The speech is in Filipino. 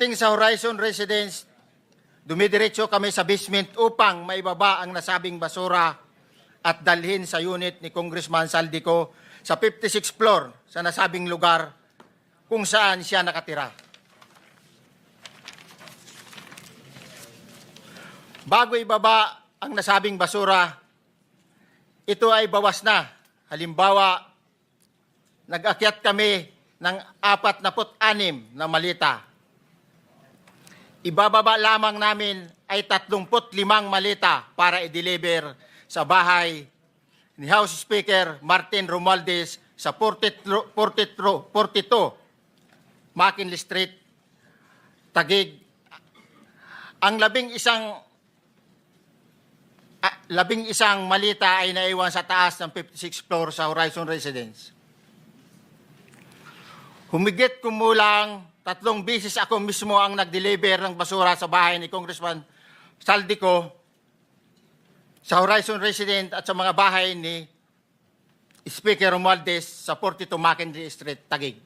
Ting sa Horizon Residence, dumidiretso kami sa basement upang maibaba ang nasabing basura at dalhin sa unit ni Congressman Saldico sa 56th floor sa nasabing lugar kung saan siya nakatira. Bago ibaba ang nasabing basura, ito ay bawas na. Halimbawa, nag-akyat kami ng 46 na malita. Ibababa lamang namin ay 35 malita para i-deliver sa bahay ni House Speaker Martin Romualdez sa 43 42 42 McKinley Street, Taguig. Ang labing isang ah, labing isang malita ay naiwan sa taas ng 56th floor sa Horizon Residence. Humigit kumulang tatlong bisis ako mismo ang nag-deliver ng basura sa bahay ni Congressman Saldico sa Horizon Resident at sa mga bahay ni Speaker Romualdez sa 42 Mackenzie Street, Taguig.